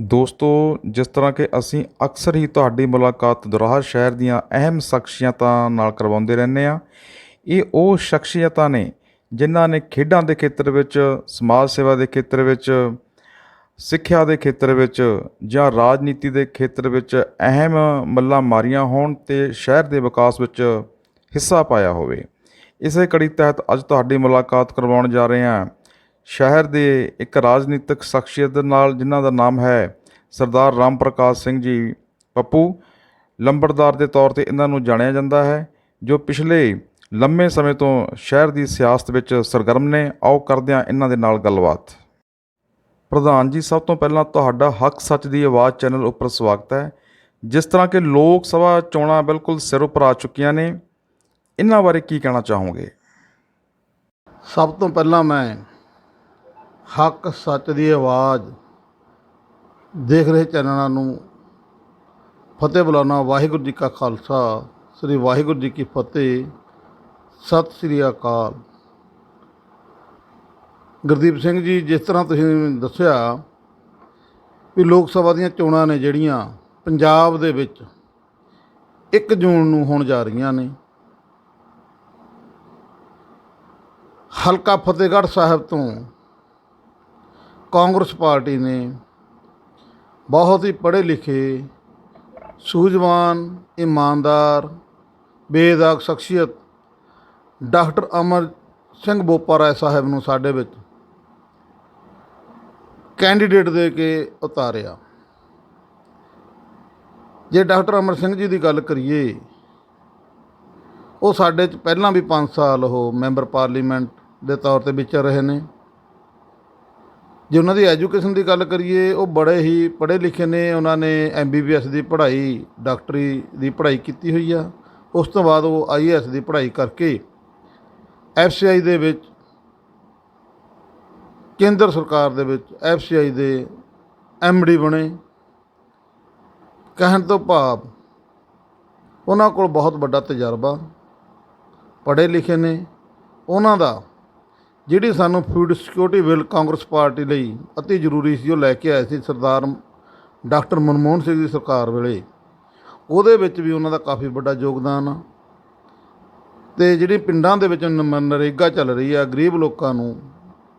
ਦੋਸਤੋ, ਜਿਸ ਤਰ੍ਹਾਂ ਕਿ ਅਸੀਂ ਅਕਸਰ ਹੀ ਤੁਹਾਡੀ ਮੁਲਾਕਾਤ ਦੁਰਾਹਾ ਸ਼ਹਿਰ ਦੀਆਂ ਅਹਿਮ ਸ਼ਖਸੀਅਤਾਂ ਨਾਲ ਕਰਵਾਉਂਦੇ ਰਹਿੰਦੇ ਹਾਂ। ਇਹ ਉਹ ਸ਼ਖਸੀਅਤਾਂ ਨੇ ਜਿਨ੍ਹਾਂ ਨੇ ਖੇਡਾਂ ਦੇ ਖੇਤਰ ਵਿੱਚ, ਸਮਾਜ ਸੇਵਾ ਦੇ ਖੇਤਰ ਵਿੱਚ, ਸਿੱਖਿਆ ਦੇ ਖੇਤਰ ਵਿੱਚ ਜਾਂ ਰਾਜਨੀਤੀ ਦੇ ਖੇਤਰ ਵਿੱਚ ਅਹਿਮ ਮੱਲਾਂ ਮਾਰੀਆਂ ਹੋਣ ਤੇ ਸ਼ਹਿਰ ਦੇ ਵਿਕਾਸ ਵਿੱਚ ਹਿੱਸਾ ਪਾਇਆ ਹੋਵੇ। ਇਸੇ ਕੜੀ ਤਹਿਤ ਅੱਜ ਤੁਹਾਡੀ ਮੁਲਾਕਾਤ ਕਰਵਾਉਣ ਜਾ ਰਹੇ ਹਾਂ। ਸ਼ਹਿਰ ਦੇ ਇੱਕ ਰਾਜਨੀਤਿਕ ਸ਼ਖਸੀਅਤ ਦੇ ਨਾਲ ਜਿਨ੍ਹਾਂ ਦਾ ਨਾਮ ਹੈ ਸਰਦਾਰ ਰਾਮ ਪ੍ਰਕਾਸ਼ ਸਿੰਘ ਜੀ ਪੱਪੂ, ਲੰਬੜਦਾਰ ਦੇ ਤੌਰ ਤੇ ਇਹਨਾਂ ਨੂੰ ਜਾਣਿਆ ਜਾਂਦਾ ਹੈ, ਜੋ ਪਿਛਲੇ ਲੰਮੇ ਸਮੇਂ ਤੋਂ ਸ਼ਹਿਰ ਦੀ ਸਿਆਸਤ ਵਿੱਚ ਸਰਗਰਮ ਨੇ। ਆਓ ਕਰਦਿਆਂ ਇਹਨਾਂ ਦੇ ਨਾਲ ਗੱਲਬਾਤ। ਪ੍ਰਧਾਨ ਜੀ, ਸਭ ਤੋਂ ਪਹਿਲਾਂ ਤੁਹਾਡਾ ਹੱਕ ਸੱਚ ਦੀ ਆਵਾਜ਼ ਚੈਨਲ ਉੱਪਰ ਸਵਾਗਤ ਹੈ। ਜਿਸ ਤਰ੍ਹਾਂ ਕਿ ਲੋਕ ਸਭਾ ਚੋਣਾਂ ਬਿਲਕੁਲ ਸਿਰ ਉੱਪਰ ਆ ਚੁੱਕੀਆਂ ਨੇ, ਇਹਨਾਂ ਬਾਰੇ ਕੀ ਕਹਿਣਾ ਚਾਹੋਗੇ? ਸਭ ਤੋਂ ਪਹਿਲਾਂ ਮੈਂ ਹੱਕ ਸੱਚ ਦੀ ਆਵਾਜ਼। ਦੇਖ ਰਹੇ ਚੈਨਲਾਂ ਨੂੰ। ਫਤਿਹ ਬੁਲਾਉਣਾ ਵਾਹਿਗੁਰੂ ਜੀ ਕਾ ਖਾਲਸਾ, ਸ੍ਰੀ ਵਾਹਿਗੁਰੂ ਜੀ ਕੀ ਫਤਿਹ, ਸਤਿ ਸ੍ਰੀ ਅਕਾਲ। ਗੁਰਦੀਪ ਸਿੰਘ ਜੀ, ਜਿਸ ਤਰ੍ਹਾਂ ਤੁਸੀਂ ਦੱਸਿਆ ਵੀ ਲੋਕ ਸਭਾ ਦੀਆਂ ਚੋਣਾਂ ਨੇ ਜਿਹੜੀਆਂ ਪੰਜਾਬ ਦੇ ਵਿੱਚ 1 ਜੂਨ ਨੂੰ ਹੋਣ ਜਾ ਰਹੀਆਂ ਨੇ। ਹਲਕਾ ਫਤਿਹਗੜ੍ਹ ਸਾਹਿਬ ਤੋਂ ਕਾਂਗਰਸ ਪਾਰਟੀ ਨੇ ਬਹੁਤ ਹੀ ਪੜ੍ਹੇ ਲਿਖੇ, ਸੂਝਵਾਨ, ਇਮਾਨਦਾਰ, ਬੇਦਾਗ ਸ਼ਖਸੀਅਤ ਡਾਕਟਰ ਅਮਰ ਸਿੰਘ ਬੋਪਾ ਰਾਏ ਸਾਹਿਬ ਨੂੰ ਸਾਡੇ ਵਿੱਚ ਕੈਂਡੀਡੇਟ ਦੇ ਕੇ ਉਤਾਰਿਆ। ਜੇ ਡਾਕਟਰ ਅਮਰ ਸਿੰਘ ਜੀ ਦੀ ਗੱਲ ਕਰੀਏ, ਉਹ ਸਾਡੇ ਚ ਪਹਿਲਾਂ ਵੀ 5 ਸਾਲ ਉਹ ਮੈਂਬਰ ਪਾਰਲੀਮੈਂਟ ਦੇ ਤੌਰ ਤੇ ਵਿਚਰ ਰਹੇ ਨੇ। ਜੇ ਉਹਨਾਂ ਦੀ ਐਜੂਕੇਸ਼ਨ ਦੀ ਗੱਲ ਕਰੀਏ, ਉਹ ਬੜੇ ਹੀ ਪੜ੍ਹੇ ਲਿਖੇ ਨੇ, ਉਹਨਾਂ ਨੇ ਐਮਬੀਬੀਐਸ ਦੀ ਪੜ੍ਹਾਈ, ਡਾਕਟਰੀ ਦੀ ਪੜ੍ਹਾਈ ਕੀਤੀ ਹੋਈ ਆ। ਉਸ ਤੋਂ ਬਾਅਦ ਉਹ ਆਈਏਐਸ ਦੀ ਪੜ੍ਹਾਈ ਕਰਕੇ ਐਫਸੀਆਈ ਦੇ ਵਿੱਚ, ਕੇਂਦਰ ਸਰਕਾਰ ਦੇ ਵਿੱਚ ਐਫਸੀਆਈ ਦੇ ਐਮਡੀ ਬਣੇ। ਕਹਿਣ ਤੋਂ ਭਾਵ ਉਹਨਾਂ ਕੋਲ ਬਹੁਤ ਵੱਡਾ ਤਜਰਬਾ, ਪੜ੍ਹੇ ਲਿਖੇ ਨੇ, ਉਹਨਾਂ ਦਾ ਜਿਹੜੀ ਸਾਨੂੰ food security bill Congress party ਲਈ ਅਤੀ ਜ਼ਰੂਰੀ ਸੀ, ਉਹ ਲੈ ਕੇ ਆਏ ਸੀ ਸਰਦਾਰ ਡਾਕਟਰ ਮਨਮੋਹਨ ਸਿੰਘ ਦੀ ਸਰਕਾਰ ਵੇਲੇ। ਉਹਦੇ ਵਿੱਚ ਵੀ ਉਹਨਾਂ ਦਾ ਕਾਫੀ ਵੱਡਾ ਯੋਗਦਾਨ ਆ। ਤੇ ਜਿਹੜੀ ਪਿੰਡਾਂ ਦੇ ਵਿੱਚ ਨ- ਨਰੇਗਾ ਚੱਲ ਰਹੀ ਆ, ਗਰੀਬ ਲੋਕਾਂ ਨੂੰ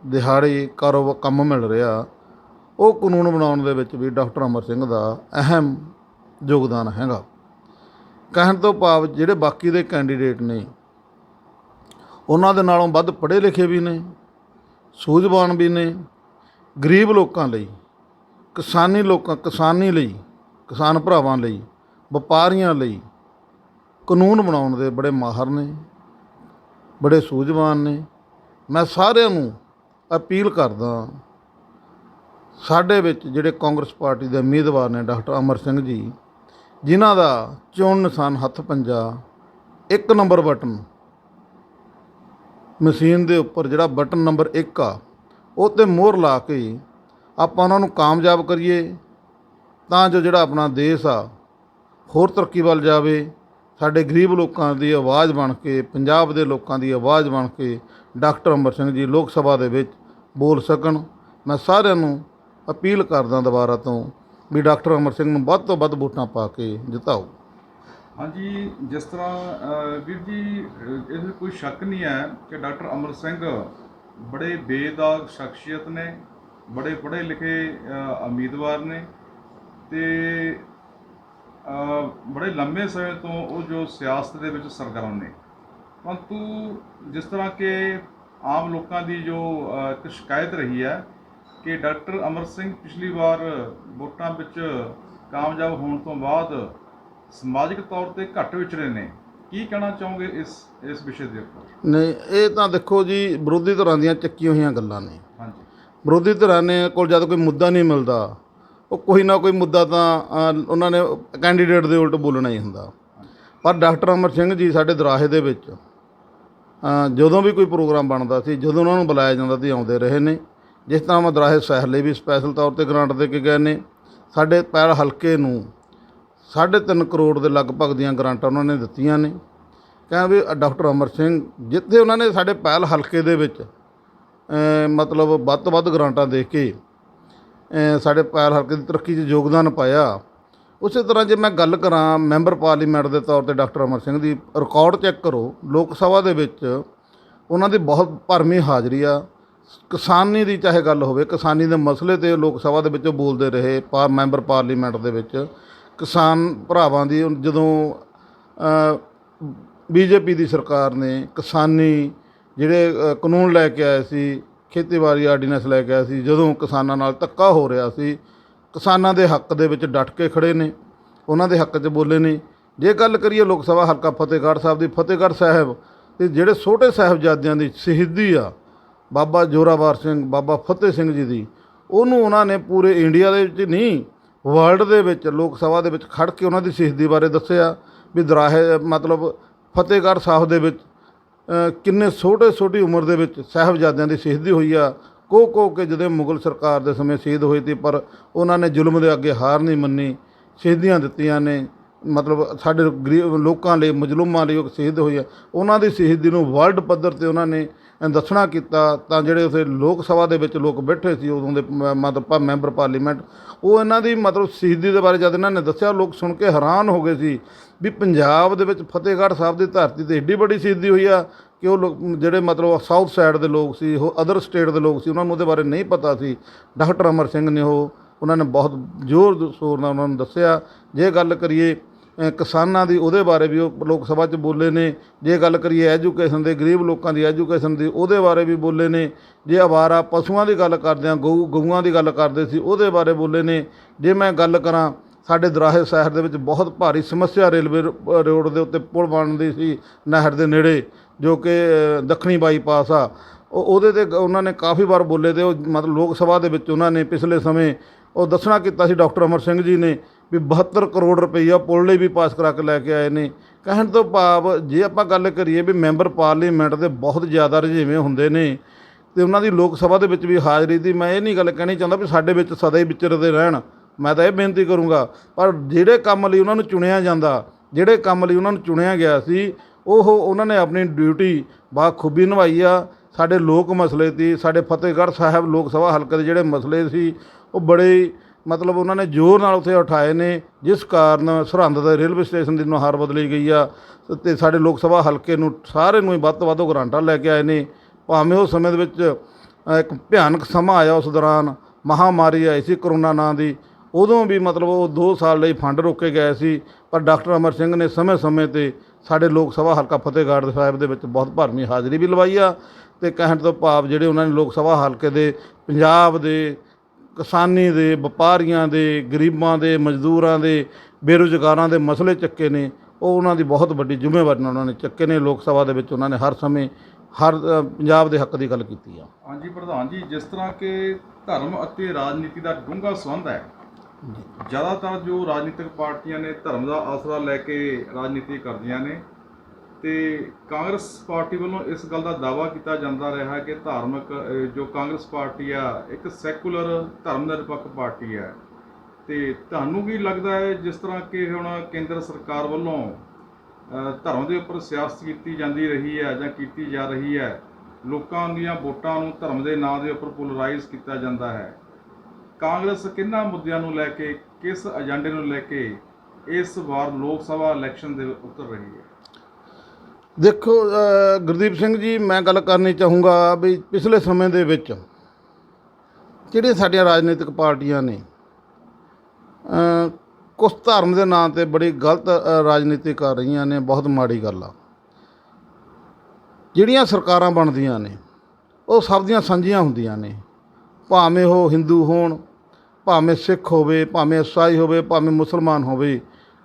ਦਿਹਾੜੇ ਕਾਰੋਬਾਰ ਕੰਮ ਮਿਲ ਰਿਹਾ, ਉਹ ਕਾਨੂੰਨ ਬਣਾਉਣ ਦੇ ਵਿੱਚ ਵੀ ਡਾਕਟਰ ਅਮਰ ਸਿੰਘ ਦਾ ਅਹਿਮ ਯੋਗਦਾਨ ਹੈਗਾ। ਕਹਿਣ ਤੋਂ ਭਾਵ ਜਿਹੜੇ ਬਾਕੀ ਦੇ ਕੈਂਡੀਡੇਟ ਨੇ ਉਹਨਾਂ ਦੇ ਨਾਲੋਂ ਵੱਧ ਪੜ੍ਹੇ ਲਿਖੇ ਵੀ ਨੇ, ਸੂਝਵਾਨ ਵੀ ਨੇ, ਗਰੀਬ ਲੋਕਾਂ ਲਈ, ਕਿਸਾਨੀ ਲੋਕਾਂ, ਕਿਸਾਨੀ ਲਈ, ਕਿਸਾਨ ਭਰਾਵਾਂ ਲਈ, ਵਪਾਰੀਆਂ ਲਈ ਕਾਨੂੰਨ ਬਣਾਉਣ ਦੇ ਬੜੇ ਮਾਹਰ ਨੇ, ਬੜੇ ਸੂਝਵਾਨ ਨੇ। ਮੈਂ ਸਾਰਿਆਂ ਨੂੰ ਅਪੀਲ ਕਰਦਾ ਸਾਡੇ ਵਿੱਚ ਜਿਹੜੇ ਕਾਂਗਰਸ ਪਾਰਟੀ ਦੇ ਉਮੀਦਵਾਰ ਨੇ ਡਾਕਟਰ ਅਮਰ ਸਿੰਘ ਜੀ, ਜਿਨ੍ਹਾਂ ਦਾ ਚੋਣ ਨਿਸ਼ਾਨ ਹੱਥ ਪੰਜਾ, ਇੱਕ ਨੰਬਰ ਬਟਨ ਮਸ਼ੀਨ ਦੇ ਉੱਪਰ ਜਿਹੜਾ ਬਟਨ ਨੰਬਰ 1 ਆ, ਉਹ ਤੇ ਮੋਹਰ ਲਾ ਕੇ ਆਪਾਂ ਉਹਨਾਂ ਨੂੰ ਕਾਮਯਾਬ ਕਰੀਏ, ਤਾਂ ਜੋ ਜਿਹੜਾ ਆਪਣਾ ਦੇਸ਼ ਆ, ਹੋਰ ਤਰੱਕੀ ਵੱਲ ਜਾਵੇ, ਸਾਡੇ ਗਰੀਬ ਲੋਕਾਂ ਦੀ ਆਵਾਜ਼ ਬਣ ਕੇ, ਪੰਜਾਬ ਦੇ ਲੋਕਾਂ ਦੀ ਆਵਾਜ਼ ਬਣ ਕੇ, ਡਾਕਟਰ ਅਮਰ ਸਿੰਘ ਜੀ ਲੋਕ ਸਭਾ ਦੇ ਵਿੱਚ ਬੋਲ ਸਕਣ। ਮੈਂ ਸਾਰਿਆਂ ਨੂੰ ਅਪੀਲ ਕਰਦਾ ਦੁਬਾਰਾ ਤੋਂ ਵੀ ਡਾਕਟਰ ਅਮਰ ਸਿੰਘ ਨੂੰ ਵੱਧ ਤੋਂ ਵੱਧ ਵੋਟਾਂ ਪਾ ਕੇ ਜਿਤਾਓ। ਹਾਂਜੀ ਜਿਸ ਤਰ੍ਹਾਂ ਵੀਰ ਜੀ ਅ, ਇਸ ਵਿੱਚ ਕੋਈ ਸ਼ੱਕ ਨਹੀਂ ਹੈ ਕਿ ਡਾਕਟਰ ਅਮਰ ਸਿੰਘ ਬੜੇ ਬੇਦਾਗ ਸ਼ਖਸੀਅਤ ਨੇ ਬੜੇ ਪੜ੍ਹੇ ਲਿਖੇ ਉਮੀਦਵਾਰ ਨੇ ਤੇ ਬੜੇ ਲੰਮੇ ਸਮੇਂ ਤੋਂ ਉਹ ਜੋ ਸਿਆਸਤ ਦੇ ਵਿੱਚ ਸਰਗਰਮ ਨੇ। ਪਰੰਤੂ ਜਿਸ ਤਰ੍ਹਾਂ ਕਿ ਆਮ ਲੋਕਾਂ ਦੀ ਜੋ ਇੱਕ ਸ਼ਿਕਾਇਤ ਰਹੀ ਹੈ ਕਿ ਡਾਕਟਰ ਅਮਰ ਸਿੰਘ ਪਿਛਲੀ ਵਾਰ ਵੋਟਾਂ ਵਿੱਚ ਕਾਮਯਾਬ ਹੋਣ ਤੋਂ ਬਾਅਦ ਸਮਾਜਿਕ ਤੌਰ ਤੇ ਘੱਟ ਵਿਚਰੇ ਨੇ। ਕੀ ਕਹਿਣਾ ਚਾਹੋਗੇ ਇਸ ਇਸ ਵਿਸ਼ੇ ਦੇ ਉੱਪਰ? ਨਹੀਂ ਇਹ ਤਾਂ ਦੇਖੋ ਜੀ ਵਿਰੋਧੀ ਧਿਰਾਂ ਦੀਆਂ ਚੱਕੀਆਂ ਹੋਈਆਂ ਗੱਲਾਂ ਨੇ। ਹਾਂਜੀ। ਵਿਰੋਧੀ ਧਿਰਾਂ ਨੇ ਕੋਲ ਜਦ ਕੋਈ ਮੁੱਦਾ ਨਹੀਂ ਮਿਲਦਾ ਉਹ ਕੋਈ ਨਾ ਕੋਈ ਮੁੱਦਾ ਤਾਂ ਉਹਨਾਂ ਨੇ ਕੈਂਡੀਡੇਟ ਦੇ ਉਲਟ ਬੋਲਣਾ ਹੀ ਹੁੰਦਾ। ਪਰ ਡਾਕਟਰ ਅਮਰ ਸਿੰਘ ਜੀ ਸਾਡੇ ਦਰਾਹੇ ਦੇ ਵਿੱਚ ਜਦੋਂ ਵੀ ਕੋਈ ਪ੍ਰੋਗਰਾਮ ਬਣਦਾ ਸੀ ਜਦੋਂ ਉਹਨਾਂ ਨੂੰ ਬੁਲਾਇਆ ਜਾਂਦਾ ਸੀ ਆਉਂਦੇ ਰਹੇ ਨੇ। ਜਿਸ ਤਰ੍ਹਾਂ ਮੈਂ ਦਰਾਹੇ ਸ਼ਹਿਰ ਲਈ ਵੀ ਸਪੈਸ਼ਲ ਤੌਰ ਤੇ ਗ੍ਰਾਂਟ ਦੇ ਕੇ ਗਏ ਨੇ। ਸਾਡੇ ਪੈਰ ਹਲਕੇ ਨੂੰ 3.5 ਕਰੋੜ ਦੇ ਲਗਭਗ ਦੀਆਂ ਗ੍ਰਾਂਟਾਂ ਉਹਨਾਂ ਨੇ ਦਿੱਤੀਆਂ ਨੇ। ਕਹਿੰਦੇ ਵੀ ਡਾਕਟਰ ਅਮਰ ਸਿੰਘ ਜਿੱਥੇ ਉਹਨਾਂ ਨੇ ਸਾਡੇ ਪਹਿਲ ਹਲਕੇ ਦੇ ਵਿੱਚ ਮਤਲਬ ਵੱਧ ਤੋਂ ਵੱਧ ਗ੍ਰਾਂਟਾਂ ਦੇ ਕੇ ਸਾਡੇ ਪੈਰ ਹਲਕੇ ਦੀ ਤਰੱਕੀ 'ਚ ਯੋਗਦਾਨ ਪਾਇਆ। ਉਸੇ ਤਰ੍ਹਾਂ ਜੇ ਮੈਂ ਗੱਲ ਕਰਾਂ ਮੈਂਬਰ ਪਾਰਲੀਮੈਂਟ ਦੇ ਤੌਰ ਤੇ ਡਾਕਟਰ ਅਮਰ ਸਿੰਘ ਦੀ, ਰਿਕਾਰਡ ਚੈੱਕ ਕਰੋ, ਲੋਕ ਸਭਾ ਦੇ ਵਿੱਚ ਉਹਨਾਂ ਦੀ ਬਹੁਤ ਭਰਮੀ ਹਾਜ਼ਰੀ ਆ। ਕਿਸਾਨੀ ਦੀ ਚਾਹੇ ਗੱਲ ਹੋਵੇ, ਕਿਸਾਨੀ ਦੇ ਮਸਲੇ ਤੇ ਲੋਕ ਸਭਾ ਦੇ ਵਿੱਚ ਬੋਲਦੇ ਰਹੇ ਪਾ ਮੈਂਬਰ ਪਾਰਲੀਮੈਂਟ ਦੇ ਵਿੱਚ। ਕਿਸਾਨ ਭਰਾਵਾਂ ਦੀ ਜਦੋਂ ਬੀਜੇਪੀ ਦੀ ਸਰਕਾਰ ਨੇ ਕਿਸਾਨੀ ਜਿਹੜੇ ਕਾਨੂੰਨ ਲੈ ਕੇ ਆਏ ਸੀ, ਖੇਤੀਬਾੜੀ ਆਰਡੀਨੈਂਸ ਲੈ ਕੇ ਆਏ ਸੀ, ਜਦੋਂ ਕਿਸਾਨਾਂ ਨਾਲ ਧੱਕਾ ਹੋ ਰਿਹਾ ਸੀ, ਕਿਸਾਨਾਂ ਦੇ ਹੱਕ ਦੇ ਵਿੱਚ ਡਟ ਕੇ ਖੜੇ ਨੇ, ਉਹਨਾਂ ਦੇ ਹੱਕ 'ਚ ਬੋਲੇ ਨੇ। ਜੇ ਗੱਲ ਕਰੀਏ ਲੋਕ ਸਭਾ ਹਲਕਾ ਫਤਿਹਗੜ੍ਹ ਸਾਹਿਬ ਦੀ, ਫਤਿਹਗੜ੍ਹ ਸਾਹਿਬ ਤੇ ਜਿਹੜੇ ਛੋਟੇ ਸਾਹਿਬਜ਼ਾਦਿਆਂ ਦੀ ਸ਼ਹੀਦੀ ਆ, ਬਾਬਾ ਜੋਰਾਵਰ ਸਿੰਘ, ਬਾਬਾ ਫਤਿਹ ਸਿੰਘ ਜੀ ਦੀ, ਉਹਨੂੰ ਉਹਨਾਂ ਨੇ ਪੂਰੇ ਇੰਡੀਆ ਦੇ ਵਿੱਚ ਨਹੀਂ ਵਰਲਡ ਦੇ ਵਿੱਚ, ਲੋਕ ਸਭਾ ਦੇ ਵਿੱਚ ਖੜ੍ਹ ਕੇ ਉਹਨਾਂ ਦੀ ਸ਼ਹੀਦੀ ਬਾਰੇ ਦੱਸਿਆ ਵੀ ਦਰਾਹੇ, ਮਤਲਬ ਫਤਿਹਗੜ੍ਹ ਸਾਹਿਬ ਦੇ ਵਿੱਚ ਕਿੰਨੇ ਛੋਟੇ ਛੋਟੀ ਉਮਰ ਦੇ ਵਿੱਚ ਸਾਹਿਬਜ਼ਾਦਿਆਂ ਦੀ ਸ਼ਹੀਦੀ ਹੋਈ ਆ। ਕੋ ਕੋ ਕੇ ਜਦੋਂ ਮੁਗਲ ਸਰਕਾਰ ਦੇ ਸਮੇਂ ਸ਼ਹੀਦ ਹੋਏ ਸੀ, ਪਰ ਉਹਨਾਂ ਨੇ ਜ਼ੁਲਮ ਦੇ ਅੱਗੇ ਹਾਰ ਨਹੀਂ ਮੰਨੀ। ਸ਼ਹੀਦੀਆਂ ਦਿੱਤੀਆਂ ਨੇ, ਮਤਲਬ ਸਾਡੇ ਗਰੀਬ ਲੋਕਾਂ ਲਈ, ਮਜ਼ਲੂਮਾਂ ਲਈ ਉਹ ਸ਼ਹੀਦ ਹੋਈ ਆ। ਉਹਨਾਂ ਦੀ ਸ਼ਹੀਦੀ ਨੂੰ ਵਰਲਡ ਪੱਧਰ ਤੇ ਉਹਨਾਂ ਨੇ ਦੱਸਣਾ ਕੀਤਾ ਤਾਂ ਜਿਹੜੇ ਉਸੇ ਲੋਕ ਸਭਾ ਦੇ ਵਿੱਚ ਲੋਕ ਬੈਠੇ ਸੀ, ਉਦੋਂ ਦੇ ਮ- ਮਤਲਬ ਮੈਂਬਰ ਪਾਰਲੀਮੈਂਟ, ਉਹ ਇਹਨਾਂ ਦੀ ਮਤਲਬ ਸ਼ਹੀਦੀ ਦੇ ਬਾਰੇ ਜਦ ਇਹਨਾਂ ਨੇ ਦੱਸਿਆ, ਲੋਕ ਸੁਣ ਕੇ ਹੈਰਾਨ ਹੋ ਗਏ ਸੀ ਵੀ ਪੰਜਾਬ ਦੇ ਵਿੱਚ ਫਤਿਹਗੜ੍ਹ ਸਾਹਿਬ ਦੀ ਧਰਤੀ ਤੇ ਏਡੀ ਵੱਡੀ ਸ਼ਹੀਦੀ ਹੋਈ ਆ ਕਿ ਉਹ ਲੋਕ, ਜਿਹੜੇ ਮਤਲਬ ਸਾਊਥ ਸਾਈਡ ਦੇ ਲੋਕ ਸੀ, ਉਹ ਅਦਰ ਸਟੇਟ ਦੇ ਲੋਕ ਸੀ, ਉਹਨਾਂ ਨੂੰ ਉਹਦੇ ਬਾਰੇ ਨਹੀਂ ਪਤਾ ਸੀ। ਡਾਕਟਰ ਅਮਰ ਸਿੰਘ ਨੇ ਉਹ, ਉਹਨਾਂ ਨੇ ਬਹੁਤ ਜ਼ੋਰ ਸ਼ੋਰ ਨਾਲ ਉਹਨਾਂ ਨੂੰ ਦੱਸਿਆ। ਜੇ ਗੱਲ ਕਰੀਏ ਕਿਸਾਨਾਂ ਦੀ, ਉਹਦੇ ਬਾਰੇ ਵੀ ਉਹ ਲੋਕ ਸਭਾ 'ਚ ਬੋਲੇ ਨੇ। ਜੇ ਗੱਲ ਕਰੀਏ ਐਜੂਕੇਸ਼ਨ ਦੇ, ਗਰੀਬ ਲੋਕਾਂ ਦੀ ਐਜੂਕੇਸ਼ਨ ਦੀ, ਉਹਦੇ ਬਾਰੇ ਵੀ ਬੋਲੇ ਨੇ। ਜੇ ਆਵਾਰਾ ਪਸ਼ੂਆਂ ਦੀ ਗੱਲ ਕਰਦੇ ਆ, ਗਊ, ਗਊਆਂ ਦੀ ਗੱਲ ਕਰਦੇ ਸੀ, ਉਹਦੇ ਬਾਰੇ ਬੋਲੇ ਨੇ। ਜੇ ਮੈਂ ਗੱਲ ਕਰਾਂ, ਸਾਡੇ ਦਰਾਹੇ ਸ਼ਹਿਰ ਦੇ ਵਿੱਚ ਬਹੁਤ ਭਾਰੀ ਸਮੱਸਿਆ ਰੇਲਵੇ ਰੋਡ ਦੇ ਉੱਤੇ ਪੁਲ ਬਣਦੀ ਸੀ ਨਹਿਰ ਦੇ ਨੇੜੇ, ਜੋ ਕਿ ਦੱਖਣੀ ਬਾਈਪਾਸ ਆ। ਉਹ, ਉਹਦੇ ਤੇ ਗ- ਉਹਨਾਂ ਨੇ ਕਾਫੀ ਵਾਰ ਬੋਲੇ ਤੇ ਉਹ ਮਤਲਬ ਲੋਕ ਸਭਾ ਦੇ ਵਿੱਚ ਉਹਨਾਂ ਨੇ ਪਿਛਲੇ ਸਮੇਂ ਉਹ ਦੱਸਣਾ ਕੀਤਾ ਸੀ ਡਾਕਟਰ ਅਮਰ ਸਿੰਘ ਜੀ ਨੇ ਵੀ 72 ਕਰੋੜ ਰੁਪਈਆ ਪੁਲ ਲਈ ਵੀ ਪਾਸ ਕਰਾ ਕੇ ਲੈ ਕੇ ਆਏ ਨੇ। ਕਹਿਣ ਤੋਂ ਭਾਵ ਜੇ ਆਪਾਂ ਗੱਲ ਕਰੀਏ ਵੀ ਮੈਂਬਰ ਪਾਰਲੀਮੈਂਟ ਦੇ ਬਹੁਤ ਜ਼ਿਆਦਾ ਰੁਝੇਵੇਂ ਹੁੰਦੇ ਨੇ, ਤੇ ਉਹਨਾਂ ਦੀ ਲੋਕ ਸਭਾ ਦੇ ਵਿੱਚ ਵੀ ਹਾਜ਼ਰੀ ਦੀ ਮੈਂ ਇਹ ਨਹੀਂ ਗੱਲ ਕਹਿਣੀ ਚਾਹੁੰਦਾ ਵੀ ਸਾਡੇ ਵਿੱਚ ਸਦਾ ਹੀ ਵਿਚਰਦੇ ਰਹਿਣ। ਮੈਂ ਤਾਂ ਇਹ ਬੇਨਤੀ ਕਰੂੰਗਾ, ਪਰ ਜਿਹੜੇ ਕੰਮ ਲਈ ਉਹਨਾਂ ਨੂੰ ਚੁਣਿਆ ਜਾਂਦਾ, ਜਿਹੜੇ ਕੰਮ ਲਈ ਉਹਨਾਂ ਨੂੰ ਚੁਣਿਆ ਗਿਆ ਸੀ, ਉਹ ਉਹਨਾਂ ਨੇ ਆਪਣੀ ਡਿਊਟੀ ਬਾਖੂਬੀ ਨਿਭਾਈ ਆ। ਸਾਡੇ ਲੋਕ ਮਸਲੇ ਸੀ, ਸਾਡੇ ਫਤਿਹਗੜ੍ਹ ਸਾਹਿਬ ਲੋਕ ਸਭਾ ਹਲਕੇ ਦੇ ਜਿਹੜੇ ਮਸਲੇ ਸੀ, ਉਹ ਬੜੇ ਮਤਲਬ ਉਹਨਾਂ ਨੇ ਜ਼ੋਰ ਨਾਲ ਉੱਥੇ ਉਠਾਏ ਨੇ, ਜਿਸ ਕਾਰਨ ਸਰਹੰਦ ਦੇ ਰੇਲਵੇ ਸਟੇਸ਼ਨ ਦੀ ਨੁਹਾਰ ਬਦਲੀ ਗਈ ਆ ਤੇ ਸਾਡੇ ਲੋਕ ਸਭਾ ਹਲਕੇ ਨੂੰ ਸਾਰੇ ਨੂੰ ਹੀ ਵੱਧ ਤੋਂ ਵੱਧ ਉਹ ਗਰਾਂਟਾਂ ਲੈ ਕੇ ਆਏ ਨੇ। ਭਾਵੇਂ ਉਸ ਸਮੇਂ ਦੇ ਵਿੱਚ ਇੱਕ ਭਿਆਨਕ ਸਮਾਂ ਆਇਆ ਉਸ ਦੌਰਾਨ, ਮਹਾਮਾਰੀ ਆਈ ਸੀ ਕਰੋਨਾ ਨਾਂ ਦੀ, ਉਦੋਂ ਵੀ ਮਤਲਬ ਉਹ 2 ਸਾਲ ਲਈ ਫੰਡ ਰੋਕੇ ਗਏ ਸੀ, ਪਰ ਡਾਕਟਰ ਅਮਰ ਸਿੰਘ ਨੇ ਸਮੇਂ-ਸਮੇਂ ਤੇ ਸਾਡੇ ਲੋਕ ਸਭਾ ਹਲਕਾ ਫਤਿਹਗੜ੍ਹ ਸਾਹਿਬ ਦੇ ਵਿੱਚ ਬਹੁਤ ਭਰਮੀ ਹਾਜ਼ਰੀ ਵੀ ਲਵਾਈ ਆ ਤੇ ਕਹਿਣ ਤੋਂ ਭਾਵ ਜਿਹੜੇ ਉਹਨਾਂ ਨੇ ਲੋਕ ਸਭਾ ਹਲਕੇ ਦੇ, ਪੰਜਾਬ ਦੇ ਕਿਸਾਨੀ ਦੇ ਵਪਾਰੀਆਂ ਦੇ ਗਰੀਬਾਂ ਦੇ ਮਜ਼ਦੂਰਾਂ ਦੇ ਬੇਰੁਜ਼ਗਾਰਾਂ ਦੇ ਮਸਲੇ ਚੱਕੇ ਨੇ। ਉਹ ਉਹਨਾਂ ਦੀ ਬਹੁਤ ਵੱਡੀ ਜ਼ਿੰਮੇਵਾਰੀ ਨਾਲ ਉਹਨਾਂ ਨੇ ਚੱਕੇ ਨੇ। ਲੋਕ ਸਭਾ ਦੇ ਵਿੱਚ ਉਹਨਾਂ ਨੇ ਹਰ ਸਮੇਂ ਹਰ ਪੰਜਾਬ ਦੇ ਹੱਕ ਦੀ ਗੱਲ ਕੀਤੀ ਆ। ਹਾਂਜੀ ਪ੍ਰਧਾਨ ਜੀ ਜਿਸ ਤਰ੍ਹਾਂ ਕਿ ਧਰਮ ਅਤੇ ਰਾਜਨੀਤੀ ਦਾ ਡੂੰਘਾ ਸੰਬੰਧ ਹੈ। ਜ਼ਿਆਦਾਤਰ ਜੋ ਰਾਜਨੀਤਿਕ ਪਾਰਟੀਆਂ ਨੇ ਧਰਮ ਦਾ ਆਸਰਾ ਲੈ ਕੇ ਰਾਜਨੀਤੀ ਕਰਦੀਆਂ ਨੇ ਤੇ ਕਾਂਗਰਸ ਪਾਰਟੀ ਵੱਲੋਂ ਇਸ ਗੱਲ ਦਾ ਦਾਅਵਾ ਕੀਤਾ ਜਾਂਦਾ ਰਿਹਾ ਹੈ ਕਿ ਧਾਰਮਿਕ ਜੋ ਕਾਂਗਰਸ ਪਾਰਟੀ ਆ, ਇੱਕ ਸੈਕੂਲਰ ਧਰਮ ਨਿਰਪੱਖ ਪਾਰਟੀ ਹੈ ਤੇ ਤੁਹਾਨੂੰ ਕੀ ਲੱਗਦਾ ਹੈ ਜਿਸ ਤਰ੍ਹਾਂ ਕਿ ਹੁਣ ਕੇਂਦਰ ਸਰਕਾਰ ਵੱਲੋਂ ਧਰਮ ਦੇ ਉੱਪਰ ਸਿਆਸਤ ਕੀਤੀ ਜਾਂਦੀ ਰਹੀ ਹੈ ਜਾਂ ਕੀਤੀ ਜਾ ਰਹੀ ਹੈ, ਲੋਕਾਂ ਦੀਆਂ ਵੋਟਾਂ ਨੂੰ ਧਰਮ ਦੇ ਨਾਂ ਦੇ ਉੱਪਰ ਪੋਲਰਾਈਜ਼ ਕੀਤਾ ਜਾਂਦਾ ਹੈ। ਕਾਂਗਰਸ ਕਿੰਨਾ ਮੁੱਦਿਆਂ ਨੂੰ ਲੈ ਕੇ, ਕਿਸ ਏਜੰਡੇ ਨੂੰ ਲੈ ਕੇ ਇਸ ਵਾਰ ਲੋਕ ਸਭਾ ਇਲੈਕਸ਼ਨ ਦੇ ਉਤਰ ਰਹੀ ਹੈ? ਦੇਖੋ ਗੁਰਦੀਪ ਸਿੰਘ ਜੀ ਮੈਂ ਗੱਲ ਕਰਨੀ ਚਾਹੂੰਗਾ ਵੀ ਪਿਛਲੇ ਸਮੇਂ ਦੇ ਵਿੱਚ ਜਿਹੜੀਆਂ ਸਾਡੀਆਂ ਰਾਜਨੀਤਿਕ ਪਾਰਟੀਆਂ ਨੇ ਅ, ਕੁਝ ਧਰਮ ਦੇ ਨਾਂ ਤੇ ਬੜੀ ਗਲਤ ਰਾਜਨੀਤੀ ਕਰ ਰਹੀਆਂ ਨੇ ਬਹੁਤ ਮਾੜੀ ਗੱਲ ਆ। ਜਿਹੜੀਆਂ ਸਰਕਾਰਾਂ ਬਣਦੀਆਂ ਨੇ ਉਹ ਸਭ ਦੀਆਂ ਸਾਂਝੀਆਂ ਹੁੰਦੀਆਂ ਨੇ। ਭਾਵੇਂ ਉਹ ਹਿੰਦੂ ਹੋਣ ਭਾਵੇਂ ਸਿੱਖ ਹੋਵੇ ਭਾਵੇਂ ਈਸਾਈ ਹੋਵੇ ਭਾਵੇਂ ਮੁਸਲਮਾਨ ਹੋਵੇ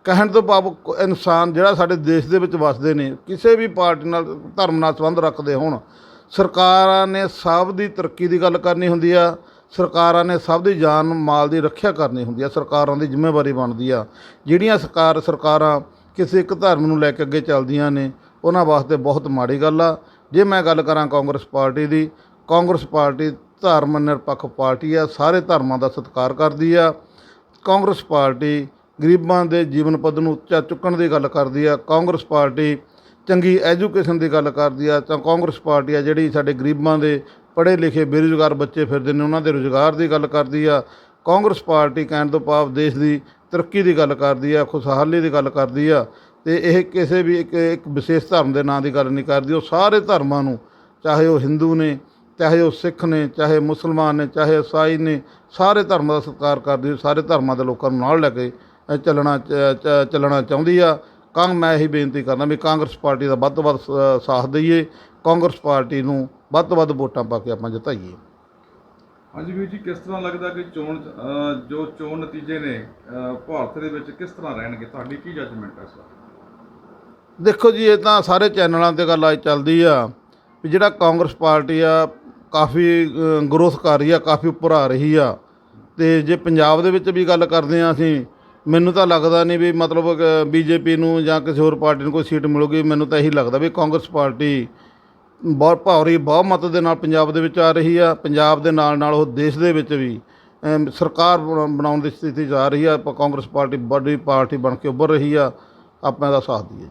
ਕਹਿਣ ਤੋਂ ਭਾਵ ਇਨਸਾਨ ਜਿਹੜਾ ਸਾਡੇ ਦੇਸ਼ ਦੇ ਵਿੱਚ ਵੱਸਦੇ ਨੇ, ਕਿਸੇ ਵੀ ਪਾਰਟੀ ਨਾਲ ਧਰਮ ਨਾਲ ਸੰਬੰਧ ਰੱਖਦੇ ਹੋਣ, ਸਰਕਾਰਾਂ ਨੇ ਸਭ ਦੀ ਤਰੱਕੀ ਦੀ ਗੱਲ ਕਰਨੀ ਹੁੰਦੀ ਆ, ਸਰਕਾਰਾਂ ਨੇ ਸਭ ਦੀ ਜਾਨ ਮਾਲ ਦੀ ਰੱਖਿਆ ਕਰਨੀ ਹੁੰਦੀ ਆ, ਸਰਕਾਰਾਂ ਦੀ ਜ਼ਿੰਮੇਵਾਰੀ ਬਣਦੀ ਆ। ਜਿਹੜੀਆਂ ਸਰਕਾਰ ਸਰਕਾਰਾਂ ਕਿਸੇ ਇੱਕ ਧਰਮ ਨੂੰ ਲੈ ਕੇ ਅੱਗੇ ਚੱਲਦੀਆਂ ਨੇ, ਉਹਨਾਂ ਵਾਸਤੇ ਬਹੁਤ ਮਾੜੀ ਗੱਲ ਆ। ਜੇ ਮੈਂ ਗੱਲ ਕਰਾਂ ਕਾਂਗਰਸ ਪਾਰਟੀ ਦੀ, ਕਾਂਗਰਸ ਪਾਰਟੀ ਧਰਮ ਨਿਰਪੱਖ ਪਾਰਟੀ ਆ, ਸਾਰੇ ਧਰਮਾਂ ਦਾ ਸਤਿਕਾਰ ਕਰਦੀ ਆ। ਕਾਂਗਰਸ ਪਾਰਟੀ ਗਰੀਬਾਂ ਦੇ ਜੀਵਨ ਪੱਧਰ ਨੂੰ ਉੱਚਾ ਚੁੱਕਣ ਦੀ ਗੱਲ ਕਰਦੀ ਆ, ਕਾਂਗਰਸ ਪਾਰਟੀ ਚੰਗੀ ਐਜੂਕੇਸ਼ਨ ਦੀ ਗੱਲ ਕਰਦੀ ਆ, ਤਾਂ ਕਾਂਗਰਸ ਪਾਰਟੀ ਆ ਜਿਹੜੀ ਸਾਡੇ ਗਰੀਬਾਂ ਦੇ ਪੜ੍ਹੇ ਲਿਖੇ ਬੇਰੁਜ਼ਗਾਰ ਬੱਚੇ ਫਿਰਦੇ ਨੇ, ਉਹਨਾਂ ਦੇ ਰੁਜ਼ਗਾਰ ਦੀ ਗੱਲ ਕਰਦੀ ਆ। ਕਾਂਗਰਸ ਪਾਰਟੀ ਕਹਿਣ ਤੋਂ ਭਾਵ ਦੇਸ਼ ਦੀ ਤਰੱਕੀ ਦੀ ਗੱਲ ਕਰਦੀ ਆ, ਖੁਸ਼ਹਾਲੀ ਦੀ ਗੱਲ ਕਰਦੀ ਆ, ਤੇ ਇਹ ਕਿਸੇ ਵੀ ਇੱਕ ਇੱਕ ਵਿਸ਼ੇਸ਼ ਧਰਮ ਦੇ ਨਾਂ ਦੀ ਗੱਲ ਨਹੀਂ ਕਰਦੀ, ਉਹ ਸਾਰੇ ਧਰਮਾਂ ਨੂੰ, ਚਾਹੇ ਉਹ ਹਿੰਦੂ ਨੇ, ਚਾਹੇ ਉਹ ਸਿੱਖ ਨੇ, ਚਾਹੇ ਮੁਸਲਮਾਨ ਨੇ, ਚਾਹੇ ਈਸਾਈ ਨੇ, ਸਾਰੇ ਧਰਮਾਂ ਦਾ ਸਤਿਕਾਰ ਕਰਦੀ ਸਾਰੇ ਧਰਮਾਂ ਦੇ ਲੋਕਾਂ ਨੂੰ ਨਾਲ ਲੈ ਕੇ ਚੱਲਣਾ ਚੱਲਣਾ ਚਾਹੁੰਦੀ ਆ। ਕਾਂ ਮੈਂ ਇਹੀ ਬੇਨਤੀ ਕਰਦਾ ਵੀ ਕਾਂਗਰਸ ਪਾਰਟੀ ਦਾ ਵੱਧ ਤੋਂ ਵੱਧ ਸਾਥ ਦਈਏ। ਕਾਂਗਰਸ ਪਾਰਟੀ ਨੂੰ ਵੱਧ ਤੋਂ ਵੱਧ ਵੋਟਾਂ ਪਾ ਕੇ ਆਪਾਂ ਜਿਤਾਈਏ। ਹਾਂਜੀ ਵੀਰ ਜੀ ਕਿਸ ਤਰ੍ਹਾਂ ਲੱਗਦਾ ਕਿ ਚੋਣ ਜੋ ਚੋਣ ਨਤੀਜੇ ਨੇ ਭਾਰਤ ਦੇ ਵਿੱਚ ਕਿਸ ਤਰ੍ਹਾਂ ਰਹਿਣਗੇ? ਤੁਹਾਡੀ ਕੀ ਜੱਜਮੈਂਟ ਹੈ ਇਸ ਵਾਰ? ਦੇਖੋ ਜੀ ਇਹ ਤਾਂ ਸਾਰੇ ਚੈਨਲਾਂ ਤੇ ਗੱਲ ਅੱਜ ਚੱਲਦੀ ਆ ਵੀ ਜਿਹੜਾ ਕਾਂਗਰਸ ਪਾਰਟੀ ਆ ਕਾਫੀ ਗਰੋਥ ਕਰ ਰਹੀ ਆ ਕਾਫੀ ਉੱਪਰ ਆ ਰਹੀ ਆ। ਤੇ ਜੇ ਪੰਜਾਬ ਦੇ ਵਿੱਚ ਵੀ ਗੱਲ ਕਰਦੇ ਆ ਅਸੀਂ ਮੈਨੂੰ ਤਾਂ ਲੱਗਦਾ ਨਹੀਂ ਵੀ ਮਤਲਬ ਬੀਜੇਪੀ ਨੂੰ ਜਾਂ ਕਿਸੇ ਹੋਰ ਪਾਰਟੀ ਨੂੰ ਕੋਈ ਸੀਟ ਮਿਲੂਗੀ, ਮੈਨੂੰ ਤਾਂ ਇਹੀ ਲੱਗਦਾ ਵੀ ਕਾਂਗਰਸ ਪਾਰਟੀ ਬਹੁਤ ਭਾਰੀ ਬਹੁਮਤ ਦੇ ਨਾਲ ਪੰਜਾਬ ਦੇ ਵਿੱਚ ਆ ਰਹੀ ਆ। ਪੰਜਾਬ ਦੇ ਨਾਲ ਨਾਲ ਉਹ ਦੇਸ਼ ਦੇ ਵਿੱਚ ਵੀ ਸਰਕਾਰ ਬਣਾ- ਬਣਾਉਣ ਦੀ ਸਥਿਤੀ 'ਚ ਆ ਰਹੀ ਆ। ਆਪਾਂ ਕਾਂਗਰਸ ਪਾਰਟੀ, ਵੱਡੀ ਪਾਰਟੀ ਬਣ ਕੇ ਉੱਭਰ ਰਹੀ ਆ। ਆਪਾਂ ਇਹਦਾ ਸਾਥ ਦਈਏ।